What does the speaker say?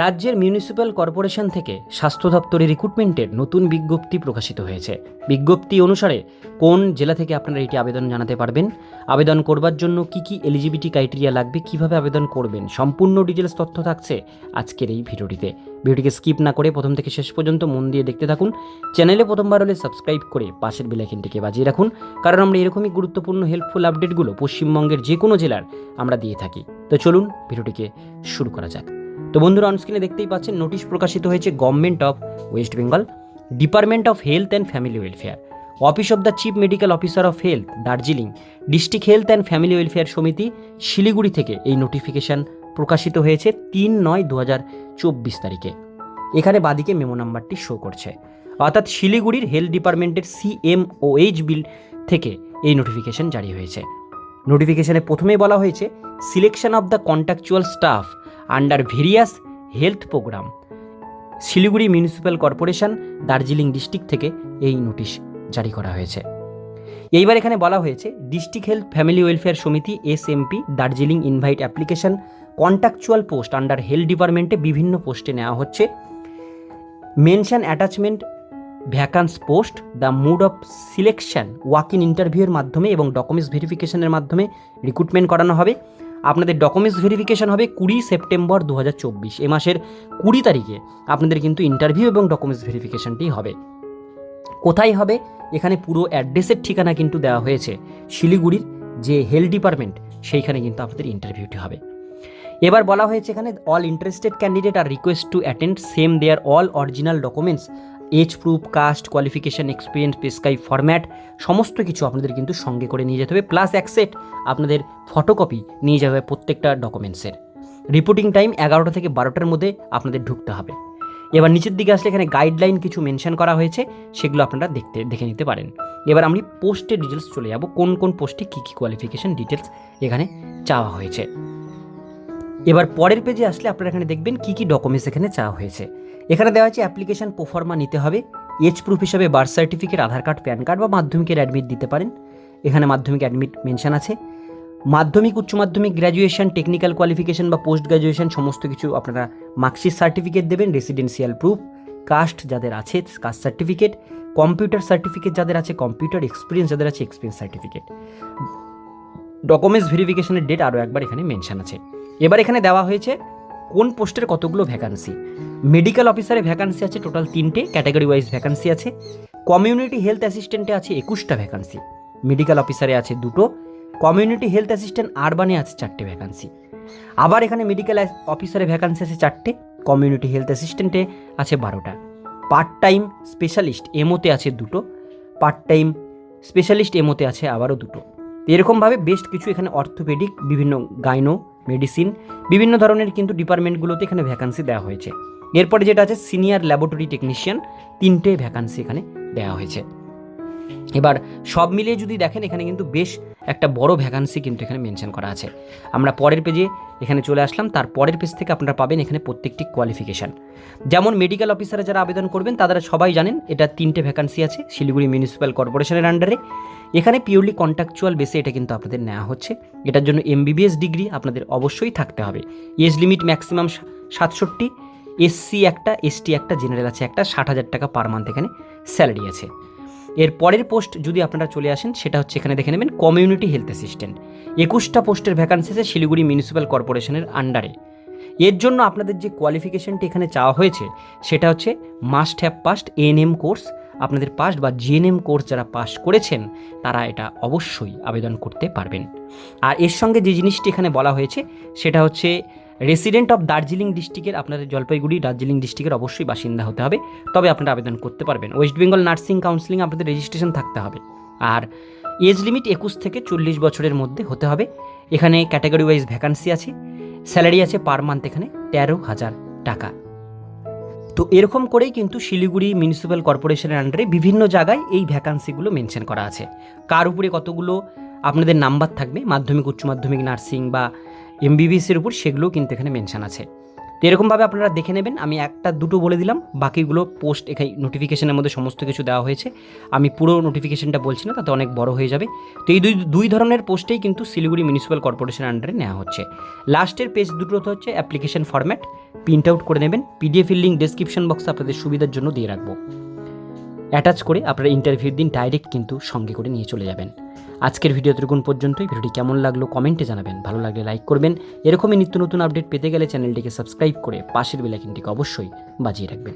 রাজ্যের municipal corporation থেকে স্বাস্থ্য দপ্তরের রিক্রুটমেন্টের নতুন বিজ্ঞপ্তি প্রকাশিত হয়েছে। বিজ্ঞপ্তি অনুসারে কোন জেলা থেকে আপনারা এটি আবেদন জানাতে পারবেন? আবেদন করবার জন্য কি কি এলিজিবিলিটি ক্রাইটেরিয়া লাগবে? কীভাবে আবেদন করবেন? সম্পূর্ণ ডিটেলস তথ্য থাকছে আজকের এই ভিডিওটিতে। ভিডিওটিকে স্কিপ না করে প্রথম থেকে শেষ পর্যন্ত মন দিয়ে দেখতে থাকুন। চ্যানেলে প্রথমবার হলে সাবস্ক্রাইব করে পাশের বেলাইকিনটিকে বাজিয়ে রাখুন। কারণ আমরা এরকমই গুরুত্বপূর্ণ হেল্পফুল আপডেটগুলো পশ্চিমবঙ্গের যে কোনো জেলার আমরা দিয়ে থাকি। তো চলুন ভিডিওটিকে শুরু করা যাক। তো বন্ধুরা অনস্ক্রিনে দেখতেই পাচ্ছেন নোটিশ প্রকাশিত হয়েছে government of West Bengal department of health and family welfare office of the chief medical officer of health Darjeeling district health and family welfare সমিতি শিলিগুড়ি থেকে এই নোটিফিকেশন প্রকাশিত হয়েছে তিন নয় দু হাজার চব্বিশ তারিখে। এখানে বাদিকে মেমো নাম্বারটি শো করছে। অর্থাৎ শিলিগুড়ির হেলথ ডিপার্টমেন্টের সিএমওএইচ বিল থেকে এই নোটিফিকেশন জারি হয়েছে। নোটিফিকেশানে প্রথমেই বলা হয়েছে selection of the contractual staff under various health program. Siliguri municipal corporation, Darjeeling district থেকে এই নোটিশ জারি করা হয়েছে। এইবার এখানে বলা হয়েছে, ডিস্ট্রিক্ট হেলথ ফ্যামিলি ওয়েলফেয়ার সমিতি S SMP, Darjeeling invite application, contractual post under health ডিপার্টমেন্টে বিভিন্ন পোস্টে নেওয়া হচ্ছে। Mention attachment vacancy post, the mood of selection, walk in ইন্টারভিউয়ের মাধ্যমে এবং ডকুমেন্টস ভেরিফিকেশনের মাধ্যমে রিক্রুটমেন্ট করানো হবে। আপনাদের ডকুমেন্টস ভেরিফিকেশন হবে কুড়ি সেপ্টেম্বর দু হাজার চব্বিশ, এ মাসের কুড়ি তারিখে আপনাদের কিন্তু ইন্টারভিউ এবং ডকুমেন্টস ভেরিফিকেশনটি হবে। কোথায় হবে? এখানে পুরো অ্যাড্রেসের ঠিকানা কিন্তু দেওয়া হয়েছে, শিলিগুড়ির যে হেলথ ডিপার্টমেন্ট সেইখানে কিন্তু আপনাদের ইন্টারভিউটি হবে। এবার বলা হয়েছে এখানে all interested candidate are request to attend same there all original documents age proof caste qualification experience prescribe format সমস্ত কিছু আপনাদের কিন্তু সঙ্গে করে নিয়ে যেতে হবে। প্লাস এক সেট আপনাদের ফটোকপি নিয়ে যাবে প্রত্যেকটা ডকুমেন্টসের রিপোর্টিং টাইম এগারোটা থেকে বারোটার মধ্যে আপনাদের ঢুকতে হবে। এবার নিচের দিকে আসলে এখানে গাইডলাইন কিছু মেনশন করা হয়েছে, সেগুলো আপনারা দেখতে, দেখে নিতে পারেন। এবার আমি পোস্টের ডিটেলস চলে যাব, কোন কোন পোস্টে কী কী কোয়ালিফিকেশন ডিটেলস এখানে চাওয়া হয়েছে। এবার পরের পেজে আসলে আপনারা এখানে দেখবেন কী কী ডকুমেন্টস এখানে চাওয়া হয়েছে। এখানে দেওয়া আছে অ্যাপ্লিকেশান প্রোফর্মা নিতে হবে। এজ প্রুফ হিসাবে birth certificate Aadhaar card PAN card বা মাধ্যমিকের অ্যাডমিট দিতে পারেন। এখানে মাধ্যমিক অ্যাডমিট মেনশন আছে। মাধ্যমিক, উচ্চ মাধ্যমিক গ্র্যাজুয়েশন টেকনিক্যাল কোয়ালিফিকেশন বা পোস্ট গ্র্যাজুয়েশন সমস্ত কিছু আপনারা মার্কশিট সার্টিফিকেট দেবেন রেসিডেন্সিয়াল প্রুফ কাস্ট যাদের আছে কাস্ট সার্টিফিকেট কম্পিউটার সার্টিফিকেট যাদের আছে কম্পিউটার এক্সপিরিয়েন্স যাদের আছে এক্সপিরিয়েন্স সার্টিফিকেট ডকুমেন্টস ভেরিফিকেশনের ডেট আরও একবার এখানে মেনশন আছে। এবার এখানে দেওয়া হয়েছে কোন পোস্টের কতগুলো ভ্যাকান্সি মেডিকেল অফিসারে ভ্যাকান্সি আছে টোটাল তিনটে, ক্যাটাগরি ওয়াইজ ভ্যাকান্সি আছে। কমিউনিটি হেলথ অ্যাসিস্ট্যান্টে আছে একুশটা ভ্যাকান্সি। মেডিকেল অফিসারে আছে দুটো, কমিউনিটি হেলথ অ্যাসিস্ট্যান্ট আরবানে আছে চারটে ভ্যাকান্সি। আবার এখানে মেডিকেল অফিসারে ভ্যাকান্সি আছে চারটে, কমিউনিটি হেলথ অ্যাসিস্ট্যান্টে আছে বারোটা। পার্ট টাইম স্পেশালিস্ট এমওতে আছে দুটো পার্ট টাইম স্পেশালিস্ট এমওতে আছে আবারও দুটো। এরকমভাবে বেস্ট কিছু এখানে অর্থোপেডিক, বিভিন্ন গাইনো, মেডিসিন, বিভিন্ন ধরনের কিন্তু ডিপার্টমেন্টগুলোতে এখানে ভ্যাকান্সি দেওয়া হয়েছে। এরপরে যেটা আছে সিনিয়র ল্যাবরেটরি টেকনিশিয়ান তিনটে ভ্যাকান্সি এখানে দেওয়া হয়েছে। এবার সব মিলিয়ে যদি দেখেন, এখানে কিন্তু বেশ একটা বড় ভ্যাকান্সি কিন্তু এখানে মেনশন করা আছে। আমরা পরের পেজে এখানে চলে আসলাম। তার পরের পেজ থেকে আপনারা পাবেন এখানে প্রত্যেকটি কোয়ালিফিকেশান যেমন মেডিকেল অফিসারে যারা আবেদন করবেন তারা সবাই জানেন, এটা তিনটে ভ্যাকান্সি আছে, শিলিগুড়ি মিউনিসিপ্যাল কর্পোরেশনের আন্ডারে এখানে পিওরলি কন্ট্রাকচুয়াল বেসে এটা কিন্তু আপনাদের নেওয়া হচ্ছে। এটার জন্য এমবিবিএস ডিগ্রি আপনাদের অবশ্যই থাকতে হবে। এজ লিমিট ম্যাক্সিমাম সাতষট্টি এসসি একটা এসটি একটা জেনারেল আছে একটা, ষাট হাজার টাকা পার মান্থ এখানে স্যালারি আছে। এর পরের পোস্ট যদি আপনারা চলে আসেন, সেটা হচ্ছে এখানে দেখে নেবেন কমিউনিটি হেলথ অ্যাসিস্ট্যান্ট একুশটা পোস্টের ভ্যাকান্সি আছে শিলিগুড়ি মিউনিসিপ্যাল কর্পোরেশনের আন্ডারে এর জন্য আপনাদের যে কোয়ালিফিকেশনটি এখানে চাওয়া হয়েছে, সেটা হচ্ছে must have passed ANM course আপনাদের পাস্ট বা জিএনএম কোর্স যারা পাস করেছেন, তারা এটা অবশ্যই আবেদন করতে পারবেন। আর এর সঙ্গে যে জিনিসটি এখানে বলা হয়েছে, সেটা হচ্ছে রেসিডেন্ট অফ দার্জিলিং ডিস্ট্রিক্টের আপনাদের জলপাইগুড়ি দার্জিলিং ডিস্ট্রিক্টের অবশ্যই বাসিন্দা হতে হবে। তবে আপনারা আবেদন করতে পারবেন। ওয়েস্ট বেঙ্গল নার্সিং কাউন্সিলিং আপনাদের রেজিস্ট্রেশন থাকতে হবে। আর এজ লিমিট একুশ থেকে চল্লিশ বছরের মধ্যে হতে হবে। এখানে ক্যাটাগরি ওয়াইজ ভ্যাকান্সি আছে। স্যালারি আছে পার মান্থ এখানে তেরো হাজার টাকা। তো এরকম করেই কিন্তু শিলিগুড়ি মিউনিসিপ্যাল কর্পোরেশনের আন্ডারে বিভিন্ন জায়গায় এই ভ্যাকান্সিগুলো মেনশন করা আছে। কার উপরে কতগুলো আপনাদের নাম্বার থাকবে? মাধ্যমিক, উচ্চ মাধ্যমিক নার্সিং বা এমবিবিএসের উপর সেগুলোও কিন্তু এখানে মেনশন আছে। তো এরকমভাবে আপনারা দেখে নেবেন, আমি একটা, দুটো বলে দিলাম, বাকিগুলো পোস্ট এখানে নোটিফিকেশনের মধ্যে সমস্ত কিছু দেওয়া হয়েছে। আমি পুরো নোটিফিকেশনটা বলছি না, তাতে অনেক বড় হয়ে যাবে। তো এই দুই দুই ধরনের পোস্টেই কিন্তু শিলিগুড়ি মিউনিসিপ্যাল কর্পোরেশনের আন্ডারে নেওয়া হচ্ছে। লাস্টের পেজ দুটোতে হচ্ছে অ্যাপ্লিকেশন ফরম্যাট প্রিন্ট আউট করে নেবেন। পিডিএফ লিঙ্ক ডেসক্রিপশন বক্সে আপনাদের সুবিধার জন্য দিয়ে রাখব। অ্যাটাচ করে আপনারা ইন্টারভিউর দিন ডাইরেক্ট কিন্তু সঙ্গে করে নিয়ে চলে যাবেন। আজকের ভিডিও এতটুকুন পর্যন্তই। ভিডিওটি কেমন লাগল কমেন্টে জানাবেন। ভালো লাগলে লাইক করবেন। এরকমই নিত্য নতুন আপডেট পেতে গেলে চ্যানেলটিকে সাবস্ক্রাইব করে পাশের বেলাইকিনটিকে অবশ্যই বাজিয়ে রাখবেন।